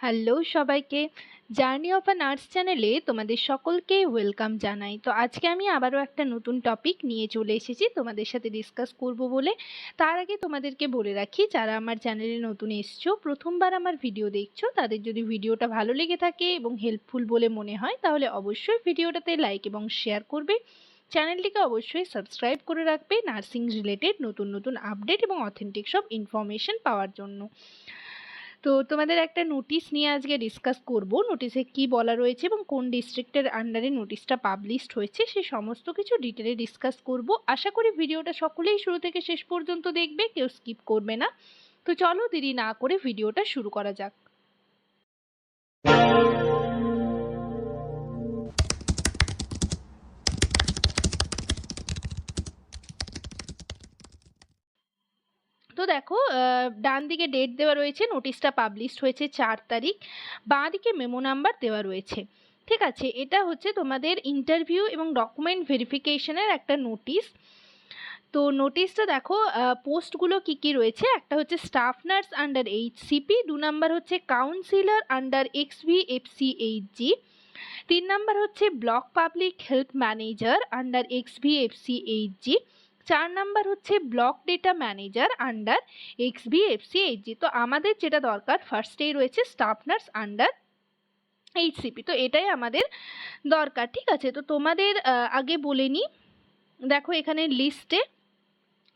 Hello সবাইকে। Journey of a nurse চ্যানেলে তোমাদের সকলকে ওয়েলকাম জানাই। তো আজকে আমি আবারও একটা নতুন টপিক নিয়ে চলে এসেছি, তোমাদের সাথে ডিসকাস করব বলে। তার আগে তোমাদেরকে বলে রাখি, যারা আমার চ্যানেলে নতুন এসছো, প্রথমবার আমার ভিডিও দেখছ, তাদের যদি ভিডিওটা ভালো লেগে থাকে এবং হেল্পফুল বলে মনে হয়, তাহলে অবশ্যই ভিডিওটাতে লাইক এবং শেয়ার করবে। চ্যানেলটিকে অবশ্যই সাবস্ক্রাইব করে রাখবে, নার্সিং রিলেটেড নতুন নতুন আপডেট এবং অথেন্টিক সব ইনফরমেশন পাওয়ার জন্য। তো তোমাদের একটা নোটিশ নিয়ে আজকে ডিসকাস করব। নোটিশে কি বলা রয়েছে এবং কোন ডিস্ট্রিক্টের আন্ডারে নোটিশটা পাবলিশড হয়েছে, সে সমস্ত কিছু ডিটেলে ডিসকাস করব। আশা করি ভিডিওটা সকলেই শুরু থেকে শেষ পর্যন্ত দেখবে, কেউ স্কিপ করবে না। তো চলো দেরি না করে ভিডিওটা শুরু করা যাক। দেখো ডান দিকে ডেট দেওয়া রয়েছে নোটিশটা পাবলিশড হয়েছে চার তারিখ বাঁ দিকে মেমো নাম্বার দেওয়া রয়েছে। ঠিক আছে, এটা হচ্ছে তোমাদের ইন্টারভিউ এবং ডকুমেন্ট ভেরিফিকেশনের একটা নোটিশ তো নোটিশটা দেখো পোস্টগুলো কি কি রয়েছে? একটা হচ্ছে স্টাফ নার্স আন্ডার এইচসিপি দু নাম্বার হচ্ছে councillor under XV FC HG তিন নাম্বার হচ্ছে block public health manager under XV FC HG চার নাম্বার হচ্ছে block data manager under XV FC HG তো আমাদের যেটা দরকার ফার্স্টেই রয়েছে staff nurse under H HCP তো এটাই আমাদের দরকার, ঠিক আছে? তো তোমাদের আগে বলে নিই। দেখো এখানে লিস্টে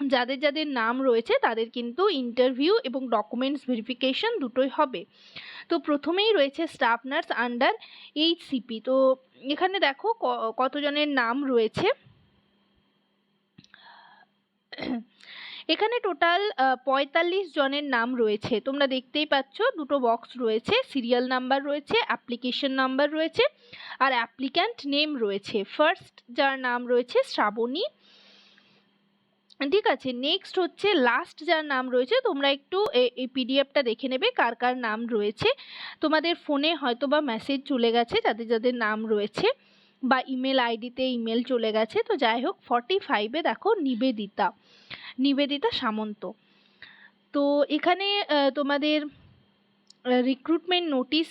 যাদের যাদের নাম রয়েছে, তাদের কিন্তু ইন্টারভিউ এবং ডকুমেন্টস ভেরিফিকেশন দুটোই হবে। তো প্রথমেই রয়েছে staff nurse under H HCP তো এখানে দেখো কতজনের নাম রয়েছে? এখানে টোটাল পঁয়তাল্লিশ জনের নাম রয়েছে। তোমরা দেখতেই পাচ্ছ, দুটো বক্স রয়েছে সিরিয়াল নাম্বার রয়েছে অ্যাপ্লিকেশন নাম্বার রয়েছে, আর অ্যাপ্লিক্যান্ট নেম রয়েছে। ফার্স্ট যার নাম রয়েছে শ্রাবণী। ঠিক আছে নেক্সট হচ্ছে লাস্ট যার নাম রয়েছে, তোমরা একটু এই পিডিএফটা দেখে নেবে কার কার নাম রয়েছে। তোমাদের ফোনে হয়তো বা মেসেজ চলে গেছে, যাদের যাদের নাম রয়েছে, বা ইমেল আইডিতে ইমেল চলে গেছে। তো যাই হোক ফর্টি ফাইভে দেখো নিবেদিতা। নিবেদিতা সামন্ত। তো এখানে তোমাদের রিক্রুটমেন্ট নোটিশ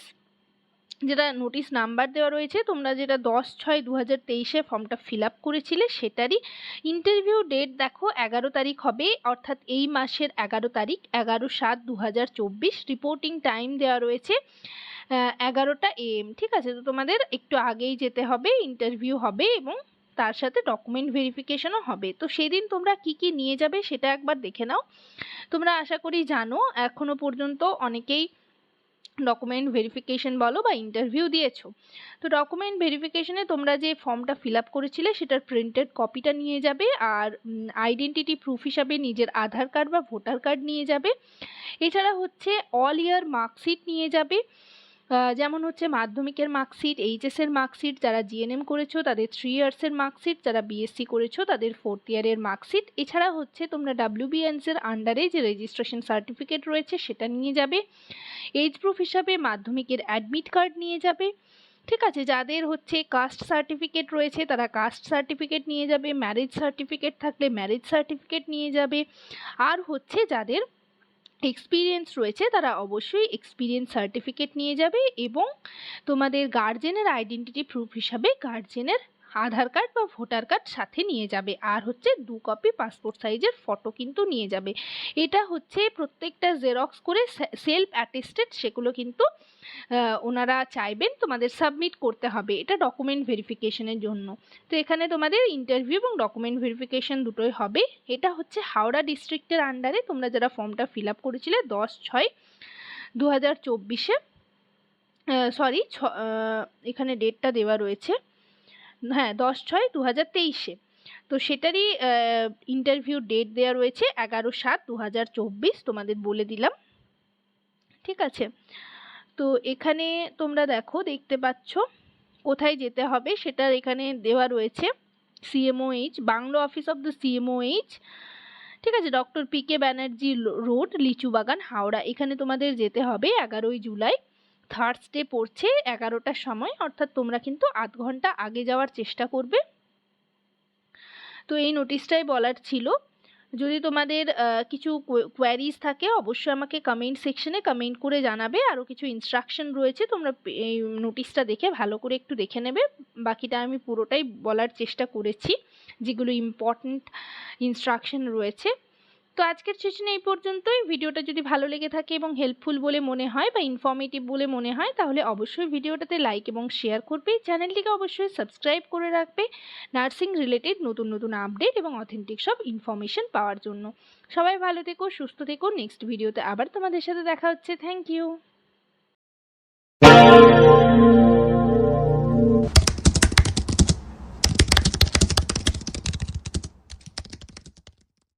যেটা নোটিশ নাম্বার দেওয়া রয়েছে, তোমরা যেটা দশ ছয় দু হাজার তেইশে ফর্মটা ফিল আপ করেছিলে, সেটারই ইন্টারভিউ ডেট দেখো এগারো তারিখ হবে, অর্থাৎ এই মাসের এগারো তারিখ, এগারো সাত দু হাজার চব্বিশ। রিপোর্টিং টাইম দেওয়া রয়েছে এগারোটা এম ঠিক আছে? তো তোমাদের একটু আগেই যেতে হবে ইন্টারভিউ হবে এবং তার সাথে ডকুমেন্ট ভেরিফিকেশনও হবে। তো সেদিন তোমরা কি কি নিয়ে যাবে সেটা একবার দেখে নাও। তোমরা আশা করি জানো, এখনও পর্যন্ত অনেকেই ডকুমেন্ট ভেরিফিকেশন বলো বা ইন্টারভিউ দিয়েছ। তো ডকুমেন্ট ভেরিফিকেশনে তোমরা যে ফর্মটা ফিল আপ করেছিলে সেটার প্রিন্টেড কপিটা নিয়ে যাবে আর আইডেন্টিটি প্রুফ হিসাবে নিজের আধার কার্ড বা ভোটার কার্ড নিয়ে যাবে। এছাড়া হচ্ছে অল ইয়ার মার্কশিট নিয়ে যাবে। যেমন হচ্ছে মাধ্যমিকের মার্কশিট এইচএসের মার্কশিট যারা জিএনএম করেছ, তাদের থ্রি ইয়ার্সের মার্কশিট, যারা বিএসসি করেছ, তাদের ফোর্থ ইয়ারের মার্কশিট। এছাড়া হচ্ছে তোমরা ডাব্লিউবিএনসের আন্ডারে যে রেজিস্ট্রেশন সার্টিফিকেট রয়েছে, সেটা নিয়ে যাবে। এজ প্রুফ হিসাবে মাধ্যমিকের অ্যাডমিট কার্ড নিয়ে যাবে। ঠিক আছে, যাদের হচ্ছে কাস্ট সার্টিফিকেট রয়েছে, তারা কাস্ট সার্টিফিকেট নিয়ে যাবে। ম্যারেজ সার্টিফিকেট থাকলে ম্যারেজ সার্টিফিকেট নিয়ে যাবে। আর হচ্ছে যাদের এক্সপিরিয়েন্স রয়েছে, তারা অবশ্যই এক্সপিরিয়েন্স সার্টিফিকেট নিয়ে যাবে এবং তোমাদের গার্জেনের আইডেন্টিটি প্রুফ হিসাবে গার্জেনের আধার কার্ড বা ভোটার কার্ড সাথে নিয়ে যাবে। আর হচ্ছে দু কপি পাসপোর্ট সাইজের ফটো কিন্তু নিয়ে যাবে। এটা হচ্ছে প্রত্যেকটা জেরক্স করে সেলফ অ্যাটেস্টেড সেগুলো কিন্তু ওনারা চাইবেন তোমাদের সাবমিট করতে হবে। এটা ডকুমেন্ট ভেরিফিকেশনের জন্য। তো এখানে তোমাদের ইন্টারভিউ এবং ডকুমেন্ট ভেরিফিকেশন দুটোই হবে। এটা হচ্ছে হাওড়া ডিস্ট্রিক্টের আন্ডারে তোমরা যারা ফর্মটা ফিল আপ করেছিলে দশ ছয় দু হাজার চব্বিশে সরি এখানে ডেটটা দেওয়া রয়েছে। হ্যাঁ দশ ছয় দু হাজার তেইশে। তো সেটারই ইন্টারভিউ ডেট দেওয়া রয়েছে এগারো সাত দু হাজার চব্বিশ, তোমাদের বলে দিলাম। ঠিক আছে? তো এখানে তোমরা দেখো, দেখতে পাচ্ছ কোথায় যেতে হবে সেটার এখানে দেওয়া রয়েছে CMOH bungalow office of the CMOH ঠিক আছে doctor P K Banerjee road Lichubagan, Howrah. এখানে তোমাদের যেতে হবে এগারোই জুলাই। থার্সডে পড়ছে এগারোটার সময়, অর্থাৎ তোমরা কিন্তু আধ ঘণ্টা আগে যাওয়ার চেষ্টা করবে। তো এই নোটিশটাই বলার ছিল। যদি তোমাদের কিছু কোয়ারিজ থাকে, অবশ্যই আমাকে কমেন্ট সেকশনে কমেন্ট করে জানাবে। আরও কিছু ইনস্ট্রাকশন রয়েছে, তোমরা এই নোটিশটা দেখে ভালো করে একটু দেখে নেবে। বাকিটা আমি পুরোটাই বলার চেষ্টা করেছি, যেগুলো ইম্পর্ট্যান্ট ইনস্ট্রাকশন রয়েছে। তো আজকের সেশনে এই পর্যন্তই। ভিডিওটা যদি ভালো লেগে থাকে এবং হেল্পফুল বলে মনে হয় বা ইনফর্মেটিভ বলে মনে হয়, তাহলে অবশ্যই ভিডিওটাতে লাইক এবং শেয়ার করবে। চ্যানেলটিকে অবশ্যই সাবস্ক্রাইব করে রাখবে। নার্সিং রিলেটেড নতুন নতুন আপডেট এবং অথেন্টিক সব ইনফরমেশন পাওয়ার জন্য। সবাই ভালো থেকো, সুস্থ থেকো। নেক্সট ভিডিওতে আবার তোমাদের সাথে দেখা হচ্ছে। Thank you